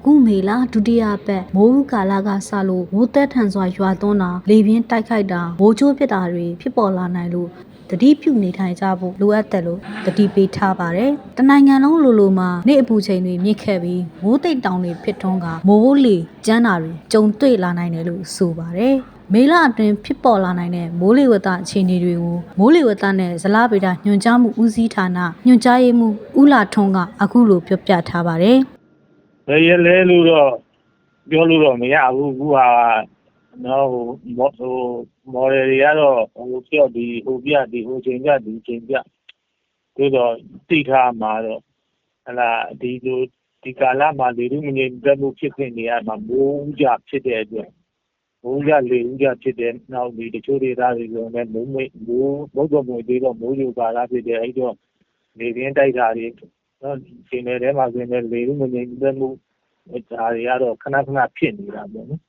အခုမေလဒုတိယပတ်မိုးဦးကာလကစလို့မိုးသက်ထန်စွာရွာသွန်းတာလေပြင်းတိုက်ခိုက်တာမိုးချိုးဖြစ်တာတွေဖြစ်ပေါ်လာနိုင်လို့တတိပြုနေထိုင်ကြဖို့လိုအပ်တယ်လို့တတိပေးထားပါတယ်။တနိုင်ငံလုံးလိုလိုမှာနေ့အပူချိန်တွေမြင့်ခဲ့ပြီးမိုးတိတ်တောင်တွေဖြစ်ထွန်းကမိုးလေကျန်းတာတွေကြုံတွေ့လာနိုင်တယ်လို့ဆိုပါတယ်။မေလအတွင်းဖြစ်ပေါ်လာနိုင်တဲ့မိုးလေဝသအခြေအနေတွေကိုမိုးလေဝသနဲ့ဇလဗေဒညွှန်ကြားမှုဦးစီးဌာနညွှန်ကြားရေးမှူးဦးလာထွန်းကအခုလိုပြောပြထားပါတယ်။ ဘယ်ရလဲလို့တော့ပြောလို့တော့မရဘူးအခုဟာနော်ဟိုမော်ဟိုမော်ဒယ်တွေကတော့ဟိုပြော့ဒီဟိုပြဒီဟိုချိန်ပြဒီချိန်ပြပြီးတော့သိထားမှာတော့ဟလာဒီလိုဒီကာလမှာလေလူမငြိမ်သက်မှုဖြစ်နေရမှာမိုးကြဖြစ်တဲ့အတွက်မိုးကြလေဦးကြဖြစ်တဲ့နောက်ဒီတချို့ဒေသတွေဆိုရင်မိုးမိတ်မိုးမဟုတ်တော့မိုးသေးတော့မိုးယူကာလဖြစ်တဲ့အဲ့တော့လေပြင်းတိုက်တာတွေ နော်ရှင်နယ်ထဲမှာဆိုရင်လေလူမငြိမ်သက်မှုဒါတွေကတော့ခဏခဏဖြစ်နေတာပေါ့နော်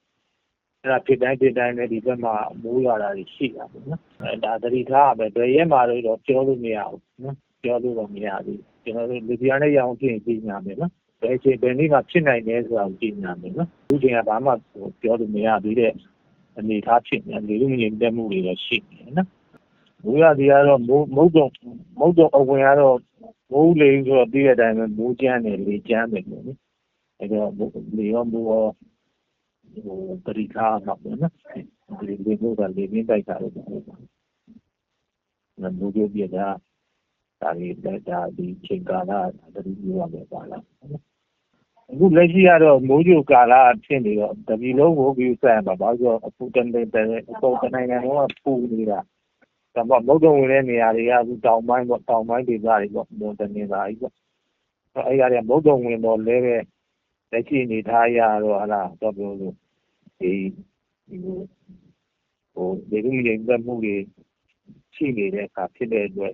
အဲ့ဒါဖြစ်တိုင်းဖြစ်တိုင်းလည်းဒီဘက်မှာမိုးရွာတာတွေရှိတာပေါ့နော်အဲဒါသတိထားရမယ်ဘယ်ရက်မှာတော့ပြောလို့မရဘူးနော်ပြောလို့တော့မရဘူးကျွန်တော်တို့လူပြားနဲ့ရအောင်ပြင်ပြင်ညာမယ်နော်ဘယ်ချိန်ဘယ်နေ့မှဖြစ်နိုင်တယ်ဆိုတာကိုပြင်ညာမယ်နော်အခုချိန်ကဘာမှပြောလို့မရသေးတဲ့အနေထားဖြစ်နေလေလူငြိမ်တက်မှုတွေလည်းရှိနေတယ်နော်မိုးရသည်ကတော့မိုးမုတ်တော့မုတ်တော့အဝင်ကတော့ မိုးလေဆိုတော့ပြီးတဲ့အတိုင်းပဲမိုးကျန်းတယ်လေကျန်းတယ်ပေါ့နော်အဲ့တော့လေရောမိုးရောဟိုပရိခါမှာပေါ့နော်ဒီလေမိုးကလေပြင်းတိုက်တာလို့ပြောတာ။နော်မိုးကြိုးပြတာဒါတွေလက်တာဒီချိန်ကာလတတိယရမယ်ပါလား။အခုလက်ရှိကတော့မိုးကြိုကာလဖြစ်နေတော့တပြည်လုံးကိုပြီးဆက်မှာပါဆိုတော့အခုတနေ့တည်းအပေါ်တနိုင်ငံလုံးကပူနေတာ။ဒါပေ မဲ့မုတ်တုံဝင်တဲ့နေရာတွေကအခုတောင်ပိုင်းပေါ့တောင်ပိုင်းဒေသတွေပေါ့မွန်တနေပါကြီးပေါ့။အဲ့ဒီကမုတ်တုံဝင်တော့လဲတဲ့လက်ရှိအနေထားအရတော့ဟာလားတော့ပြောလို့ဒီဒီဟိုဒီလိုမျိုးပတ်မှုတွေရှိနေတဲ့အခါဖြစ်တဲ့အတွက်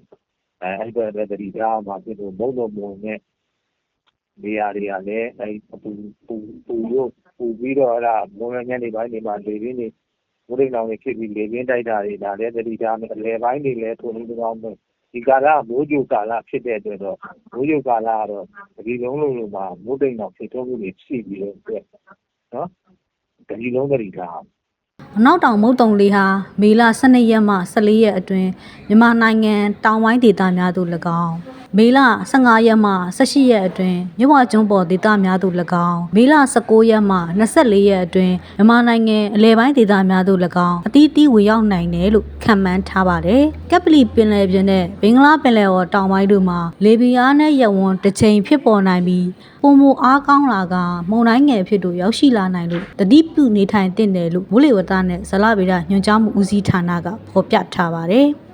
အဲအဲ့ဘက်လည်းတတိထားမှာဖြစ်လို့ဘုံတော်မုံနဲ့နေရာတွေကလည်းအဲပူပူပူလို့ပူပြီးတော့ဟာလားမုံညံနေပိုင်းနေမှာလေရင်းနေ ဘုရင်တော်တွေဖြစ်ပြီးလေရင်းတိုက်တာတွေဒါလည်းတတိထားမယ်အလဲပိုင်းတွေလည်းထုံနေကြောင်းပဲဒီကာလမိုးကြိုကာလဖြစ်တဲ့အတွက်တော့မိုးကြိုကာလကတော့ဒီလုံးလုံးလုံးမှာမိုးတိမ်တော်ဖြစ်ထုံးမှုတွေရှိပြီးတော့အတွက်နော်ဒီလုံးတတိထားအနောက်တောင်မုတ်တုံလေးဟာမေလ12ရက်မှ14ရက်အတွင်းမြန်မာနိုင်ငံတောင်ပိုင်းဒေသများသို့၎င်း မေလ15ရက်မှ18ရက်အတွင်းမြဝကျွန်းပေါ်ဒေသများသို့၎င်းမေလ19ရက်မှ24ရက်အတွင်းမြန်မာနိုင်ငံအလဲပိုင်းဒေသများသို့၎င်းအသီးသီးဝင်ရောက်နိုင်တယ်လို့ခန့်မှန်းထားပါတယ်။ကက်ပလီပင်လယ်ပြင်နဲ့ဘင်္ဂလားပင်လယ်ော်တောင်ပိုင်းတို့မှာလေပြင်းအားနဲ့ရဝန်းတစ်ချိန်ဖြစ်ပေါ်နိုင်ပြီးပုံမအားကောင်းလာကမုန်တိုင်းငယ်ဖြစ်တို့ရောက်ရှိလာနိုင်လို့တတိပြုနေထိုင်တဲ့တယ်လို့မိုးလေဝသနဲ့ဇလဗေဒညွှန်ကြားမှုဦးစီးဌာနကဖော်ပြထားပါတယ်။